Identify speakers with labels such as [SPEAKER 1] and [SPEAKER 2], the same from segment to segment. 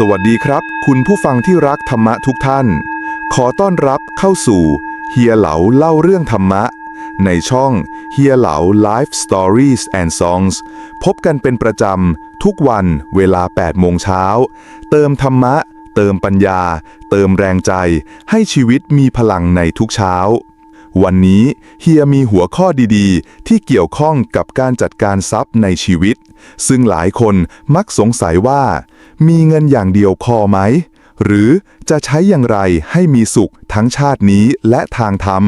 [SPEAKER 1] สวัสดีครับ คุณผู้ฟังที่รักธรรมะทุกท่าน ขอต้อนรับเข้าสู่เฮียเหลาเล่าเรื่องธรรมะ ในช่องเฮียเหลา Life Stories and Songs พบกันเป็นประจำ ทุกวันเวลา 8 โมงเช้า เติมธรรมะ เติมปัญญา เติมแรงใจ ให้ชีวิตมีพลังในทุกเช้า วันนี้เฮียมีหัวข้อดีๆ ที่เกี่ยวข้องกับการจัดการทรัพย์ในชีวิต ซึ่งหลายคนมักสงสัยว่า มีเงินอย่างเดียวพอไหม หรือจะใช้อย่างไรให้มีสุขทั้งชาตินี้และทางธรรม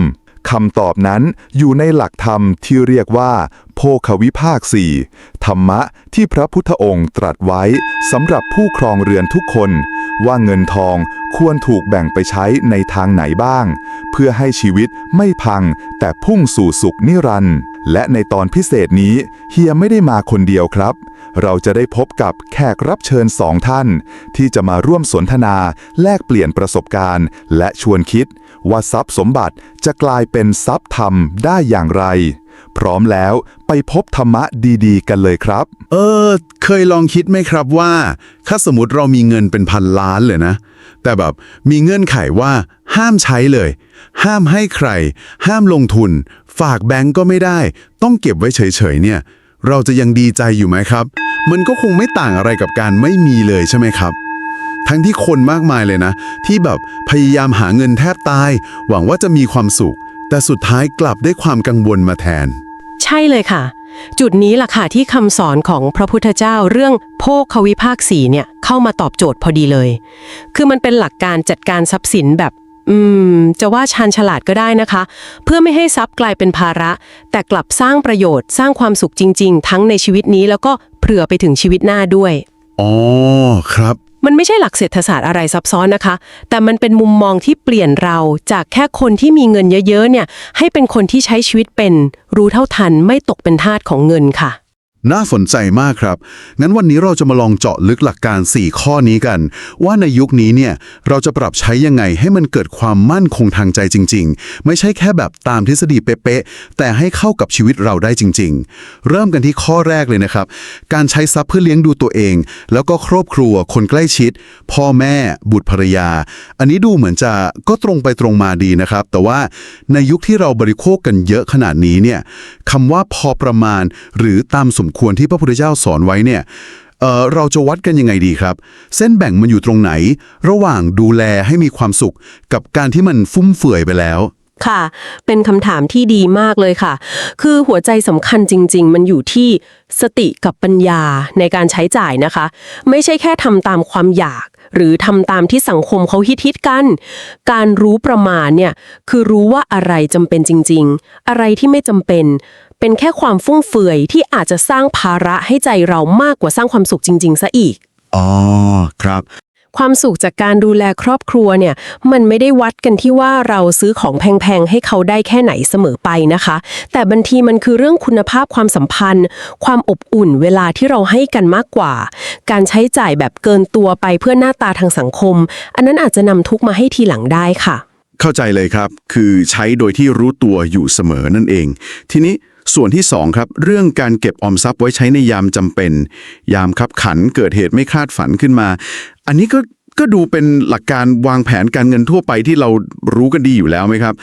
[SPEAKER 1] คำตอบนั้นอยู่ในหลักธรรมที่เรียกว่าโภควิภาคสี่ธรรมะที่พระพุทธองค์ตรัสไว้สำหรับผู้ครองเรือนทุกคน ว่าเงินทองควรถูกแบ่งไปใช้ในทางไหนบ้าง เพื่อให้ชีวิตไม่พังแต่พุ่งสู่สุขนิรันดร์และในตอนพิเศษนี้เฮียไม่ได้มาคนเดียวครับ เราจะได้พบกับแขกรับเชิญสองท่าน ที่จะมาร่วมสนทนาแลกเปลี่ยนประสบการณ์ และชวนคิด ว่าทรัพย์สมบัติจะกลายเป็นทรัพย์ธรรมได้อย่างไร พร้อมแล้วไปพบธรรมะดีๆ กันเลยครับ
[SPEAKER 2] เออ เคยลองคิดไหมครับว่า ถ้าสมมติเรามีเงินเป็นพันล้านเลยนะ แต่แบบมีเงื่อนไขว่าห้ามใช้เลย ห้ามให้ใคร ห้ามลงทุน ฝากแบงก์ก็ไม่ได้ ต้องเก็บไว้เฉยๆเนี่ย เราจะยังดีใจอยู่ไหมครับ มันก็คงไม่ต่างอะไรกับการไม่มีเลยใช่ไหมครับ ทั้งที่คนมากมายเลยนะ ที่แบบพยายามหาเงินแทบตาย หวังว่าจะมีความสุข แต่สุดท้ายกลับได้ความกังวลมาแทน
[SPEAKER 3] ใช่เลยค่ะ จุดนี้ล่ะค่ะที่คำสอนของพระพุทธเจ้าเรื่องโภควิภาคสีเนี่ยเข้ามาตอบโจทย์พอดีเลย คือมันเป็นหลักการจัดการทรัพย์สินแบบ อืม จะว่าชาญฉลาดก็ได้นะคะ เพื่อไม่ให้ทรัพย์กลายเป็นภาระ แต่กลับสร้างประโยชน์ สร้างความสุขจริง ๆ ทั้งในชีวิตนี้แล้วก็เผื่อไปถึงชีวิตหน้าด้วย
[SPEAKER 2] อ๋อครับ
[SPEAKER 3] มันไม่ใช่หลักเศรษฐศาสตร์อะไรซับซ้อนนะคะ แต่มันเป็นมุมมองที่เปลี่ยนเราจากแค่คนที่มีเงินเยอะๆเนี่ย ให้เป็นคนที่ใช้ชีวิตเป็น รู้เท่าทันไม่ตกเป็นทาสของเงินค่ะ
[SPEAKER 2] น่าสนใจมากครับ งั้นวันนี้เราจะมาลองเจาะลึกหลักการ 4 ข้อนี้กัน ว่าในยุคนี้เนี่ยเราจะปรับใช้ยังไงให้มันเกิดความมั่นคงทางใจจริง ๆ ไม่ใช่แค่แบบตามทฤษฎีเป๊ะๆแต่ให้เข้ากับชีวิตเราได้จริง ๆ เริ่มกันที่ข้อแรกเลยนะครับ การใช้ทรัพย์เพื่อเลี้ยงดูตัวเอง แล้วก็ครอบครัวคนใกล้ชิด พ่อแม่ บุตรภรรยา อันนี้ดูเหมือนจะก็ตรงไปตรงมาดีนะครับ แต่ว่าในยุคที่เราบริโภคกันเยอะขนาดนี้เนี่ยคำว่าพอประมาณหรือตามสมควรที่พระพุทธเจ้าสอนไว้เนี่ยเอ่อเราจะวัดกันยังไงดีครับ เส้นแบ่งมันอยู่ตรงไหน ระหว่างดูแลให้มีความสุข กับการที่มันฟุ่มเฟือยไปแล้ว
[SPEAKER 3] ค่ะ เป็นคำถามที่ดีมากเลยค่ะ คือหัวใจสำคัญจริง ๆ มันอยู่ที่สติกับปัญญาในการใช้จ่ายนะคะ ไม่ใช่แค่ทำตามความอยาก หรือทำตามที่สังคมเขาฮิตๆกัน การรู้ประมาณเนี่ย คือรู้ว่าอะไรจำเป็นจริง ๆ อะไรที่ไม่จำเป็น เป็นแค่ความฟุ่มเฟือยที่อาจจะสร้างภาระให้ใจเรามากกว่าสร้างความสุขจริง ๆ ซะอีก
[SPEAKER 2] อ๋อครับ
[SPEAKER 3] ความสุขจากการดูแลครอบครัวเนี่ย มันไม่ได้วัดกันที่ว่าเราซื้อของแพง ๆ ให้เขาได้แค่ไหนเสมอไปนะคะ แต่บางทีมันคือเรื่องคุณภาพความสัมพันธ์ ความอบอุ่นเวลาที่เราให้กันมากกว่า การใช้จ่ายแบบเกินตัวไปเพื่อหน้าตาทางสังคม อันนั้นอาจจะนำทุกข์มาให้ทีหลังได้ค่ะ
[SPEAKER 2] เข้าใจเลยครับ คือใช้โดยที่รู้ตัวอยู่เสมอนั่นเอง ทีนี้ ส่วนที่สองครับ เรื่องการเก็บออมทรัพย์ไว้ใช้ในยามจำเป็น ยามคับขันเกิดเหตุไม่คาดฝันขึ้นมา อันนี้ก็ก็ดูเป็นหลักการวางแผนการเงินทั่วไปที่เรารู้กันดีอยู่แล้วไหมครับ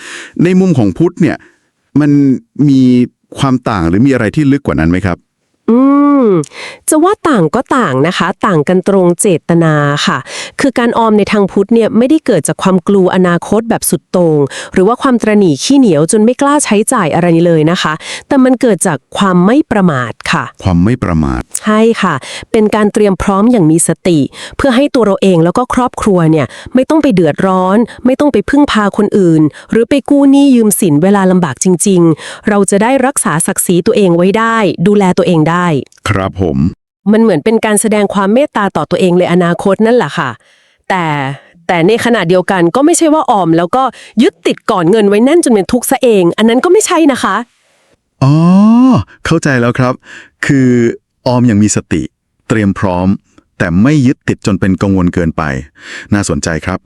[SPEAKER 2] ในมุมของพุทธเนี่ยมันมีความต่างหรือมีอะไรที่ลึกกว่านั้นไหมครับ
[SPEAKER 3] อืม จะว่าต่างก็ต่างนะคะ ต่างกันตรงเจตนาค่ะ คือการออมในทางพุทธเนี่ยไม่ได้เกิดจากความกลัวอนาคตแบบสุดโตง่งหรือว่าความตระหนี่ขี้เหนียวจนไม่กล้าใช้จ่ายอะไรเลยนะคะ แต่มันเกิดจากความไม่ประมาทค่ะ
[SPEAKER 2] ความไม่ประมาท
[SPEAKER 3] ใช่ค่ะ เป็นการเตรียมพร้อมอย่างมีสติ เพื่อให้ตัวเราเองแล้วก็ครอบครัวเนี่ยไม่ต้องไปเดือดร้อน ไม่ต้องไปพึ่งพาคนอื่น หรือไปกู้หนี้ยืมสินเวลาลำบากจริง ๆ เราจะได้รักษาศักดิ์ศรีตัวเองไว้ได้ ดูแลตัวเองได้
[SPEAKER 2] ครับผม
[SPEAKER 3] มันเหมือนเป็นการแสดงความเมตตาต่อตัวเองในอนาคตนั่นแหละค่ะ แต่แต่ในขณะเดียวกันก็ไม่ใช่ว่าออม แล้วก็ยึดติดก่อนเงินไว้แน่นจนเป็นทุกข์ซะเอง อันนั้นก็ไม่ใช่นะคะ
[SPEAKER 2] อ๋อ เข้าใจแล้วครับ คือออมอย่างมีสติ เตรียมพร้อม แต่ไม่ยึดติดจนเป็นกังวลเกินไป น่าสนใจครับ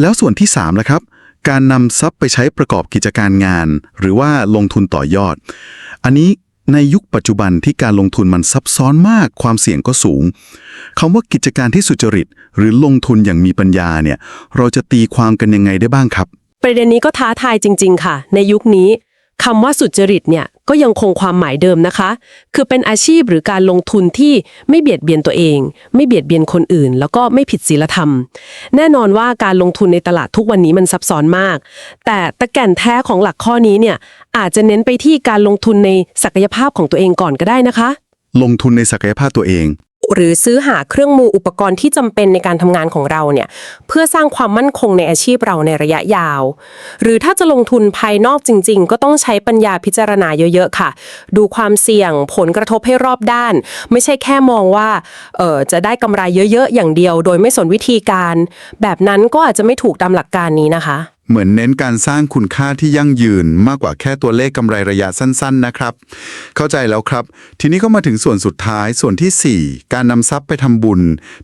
[SPEAKER 2] แล้วส่วนที่3ล่ะครับ การนำทรัพย์ไปใช้ประกอบกิจการงาน หรือว่าลงทุนต่อยอด อันนี้ ในยุคปัจจุบันที่การลงทุนมันซับซ้อนมากความเสี่ยงก็สูงคำว่ากิจการที่สุจริต หรือลงทุนอย่างมีปัญญาเนี่ย เราจะตีความกันยังไงได้บ้างครับ
[SPEAKER 3] ประเด็นนี้ก็ท้าทายจริง ๆ ค่ะ ในยุคนี้คำว่าสุจริตเนี่ย ก็ยังคงความหมายเดิมนะคะ คือเป็นอาชีพหรือการลงทุนที่ไม่เบียดเบียนตัวเอง ไม่เบียดเบียนคนอื่น แล้วก็ไม่ผิดศีลธรรม แน่นอนว่าการลงทุนในตลาดทุกวันนี้มันซับซ้อนมาก แต่ตะแก่นแท้ของหลักข้อนี้เนี่ยอาจจะเน้นไปที่การลงทุนในศักยภาพของตัวเองก่อนก็ได้นะคะ
[SPEAKER 2] ลงทุนในศักยภาพตัวเอง
[SPEAKER 3] หรือซื้อหาเครื่องมืออุปกรณ์ที่จำเป็นในการทำงานของเราเนี่ยเพื่อสร้างความมั่นคงในอาชีพเราในระยะยาว หรือถ้าจะลงทุนภายนอกจริง ๆ ก็ต้องใช้ปัญญาพิจารณาเยอะ ๆ ค่ะ ดูความเสี่ยงผลกระทบให้รอบด้าน ไม่ใช่แค่มองว่าเออจะได้กำไรเยอะ ๆ อย่างเดียว โดยไม่สนวิธีการ แบบนั้นก็อาจจะไม่ถูกตามหลักการนี้นะคะ
[SPEAKER 2] เหมือนเน้นการสร้างคุณค่าที่ยั่งยืนมากกว่าแค่ตัวเลขกำไรระยะสั้น ๆ นะครับ เข้าใจแล้วครับ ทีนี้ก็มาถึงส่วนสุดท้ายส่วนทีสี่ 4 การนำทรัพย์ไปทำบุญ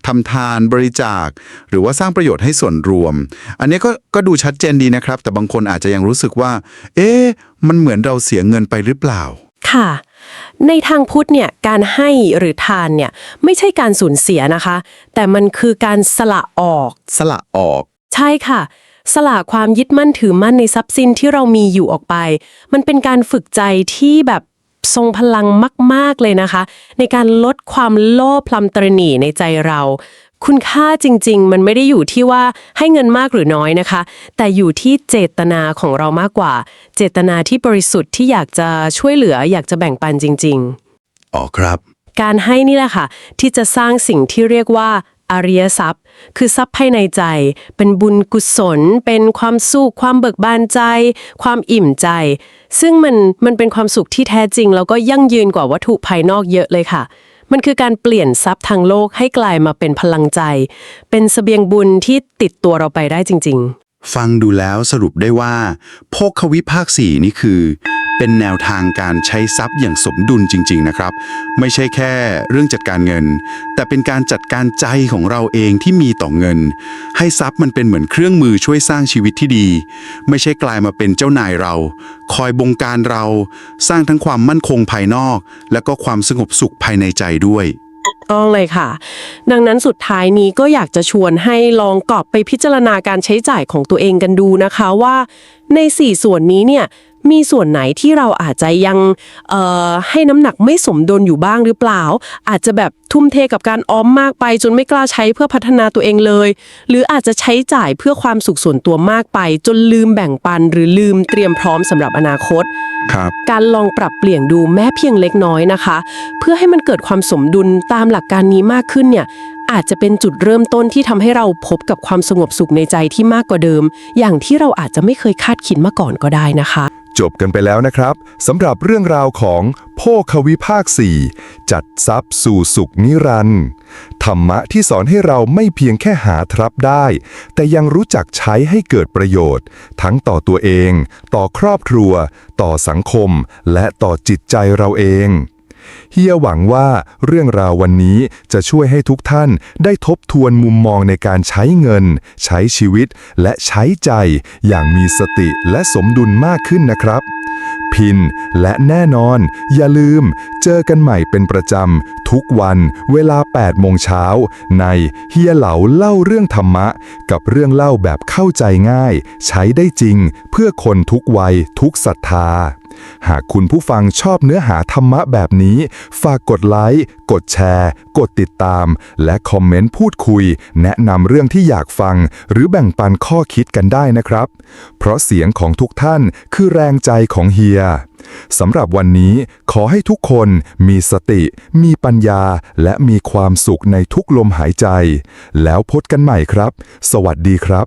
[SPEAKER 2] ทำทานบริจาค หรือว่าสร้างประโยชน์ให้ส่วนรวม อันนี้ก็ก็ดูชัดเจนดีนะครับ แต่บางคนอาจจะยังรู้สึกว่า เอ๊ะมันเหมือนเราเสียเงินไปหรือเปล่า
[SPEAKER 3] ค่ะ ในทางพุทธเนี่ยการให้หรือทานเนี่ยไม่ใช่การสูญเสียนะคะ แต่มันคือการสละออก
[SPEAKER 2] สละออก
[SPEAKER 3] ใช่ค่ะ สละความยึดมั่นถือมั่นในทรัพย์สินที่เรามีอยู่ออกไป มันเป็นการฝึกใจที่แบบทรงพลังมาก ๆ เลยนะคะ ในการลดความโลภพลัมตรณีในใจเรา คุณค่าจริง ๆ มันไม่ได้อยู่ที่ว่าให้เงินมากหรือน้อยนะคะ แต่อยู่ที่เจตนาของเรามากกว่า เจตนาที่บริสุทธิ์ที่อยากจะช่วยเหลือ อยากจะแบ่งปันจริง ๆ
[SPEAKER 2] อ๋อครับ
[SPEAKER 3] การให้นี่แหละค่ะ ที่จะสร้างสิ่งที่เรียกว่า อริยทรัพย์ คือทรัพย์ภายในใจ เป็นบุญกุศล เป็นความสุข ความเบิกบานใจ ความอิ่มใจ ซึ่งมันมันเป็นความสุขที่แท้จริง แล้วก็ยั่งยืนกว่าวัตถุภายนอกเยอะเลยค่ะ มันคือการเปลี่ยนทรัพย์ทางโลกให้กลายมาเป็นพลังใจ เป็นเสบียงบุญที่ติดตัวเราไปได้จริง ๆ
[SPEAKER 2] ฟังดูแล้วสรุปได้ว่าโภควิภาคสี่นี่คือ เป็นแนวทางการใช้ทรัพย์อย่างสมดุลจริง ๆ นะครับ ไม่ใช่แค่เรื่องจัดการเงิน แต่เป็นการจัดการใจของเราเองที่มีต่อเงิน ให้ทรัพย์มันเป็นเหมือนเครื่องมือช่วยสร้างชีวิตที่ดี ไม่ใช่กลายมาเป็นเจ้านายเรา คอยบงการเรา สร้างทั้งความมั่นคงภายนอก และก็ความสงบสุขภายในใจด้วย
[SPEAKER 3] ต้องเลยค่ะ ดังนั้นสุดท้ายนี้ก็อยากจะชวนให้ลองกอบไปพิจารณาการใช้จ่ายของตัวเองกันดูนะคะว่า ใน 4 ส่วนนี้เนี่ย มีส่วนไหนที่เราอาจจะยังเอ่อให้น้ำหนักไม่สมดุลอยู่บ้างหรือเปล่า อาจจะแบบทุ่มเทกับการออมมากไป จนไม่กล้าใช้เพื่อพัฒนาตัวเองเลย หรืออาจจะใช้จ่ายเพื่อความสุขส่วนตัวมากไป จนลืมแบ่งปัน หรือลืมเตรียมพร้อมสำหรับอนาคต
[SPEAKER 2] ครับ
[SPEAKER 3] การลองปรับเปลี่ยนดูแม้เพียงเล็กน้อยนะคะ เพื่อให้มันเกิดความสมดุลตามหลักการนี้มากขึ้นเนี่ยอาจจะเป็นจุดเริ่มต้นที่ทำให้เราพบกับความสงบสุขในใจที่มากกว่าเดิม อย่างที่เราอาจจะไม่เคยคาดคิดมาก่อนก็ได้นะคะ
[SPEAKER 1] จบกันไปแล้วนะครับสำหรับเรื่องราวของโภควิภาคสี่จัดทรัพย์สู่สุขนิรันดร์ธรรมะที่สอนให้เราไม่เพียงแค่หาทรัพย์ได้ แต่ยังรู้จักใช้ให้เกิดประโยชน์ ทั้งต่อตัวเอง ต่อครอบครัว ต่อสังคม และต่อจิตใจเราเอง เฮียหวังว่าเรื่องราววันนี้จะช่วยให้ทุกท่านได้ทบทวนมุมมองในการใช้เงิน ใช้ชีวิต และใช้ใจ อย่างมีสติและสมดุลมากขึ้นนะครับ พินและแน่นอน อย่าลืม เจอกันใหม่เป็นประจำ ทุกวันเวลา 8 โมงเช้า ในเฮียเหลาเล่าเรื่องธรรมะ กับเรื่องเล่าแบบเข้าใจง่าย ใช้ได้จริง เพื่อคนทุกวัยทุกศรัทธา หากคุณผู้ฟังชอบเนื้อหาธรรมะแบบนี้ ฝากกดไลค์ กดแชร์ กดติดตาม และคอมเมนต์พูดคุย แนะนำเรื่องที่อยากฟัง หรือแบ่งปันข้อคิดกันได้นะครับ เพราะเสียงของทุกท่านคือแรงใจของเฮียสำหรับวันนี้ขอให้ทุกคนมีสติ มีปัญญา และมีความสุขในทุกลมหายใจ แล้วพบกันใหม่ครับ สวัสดีครับ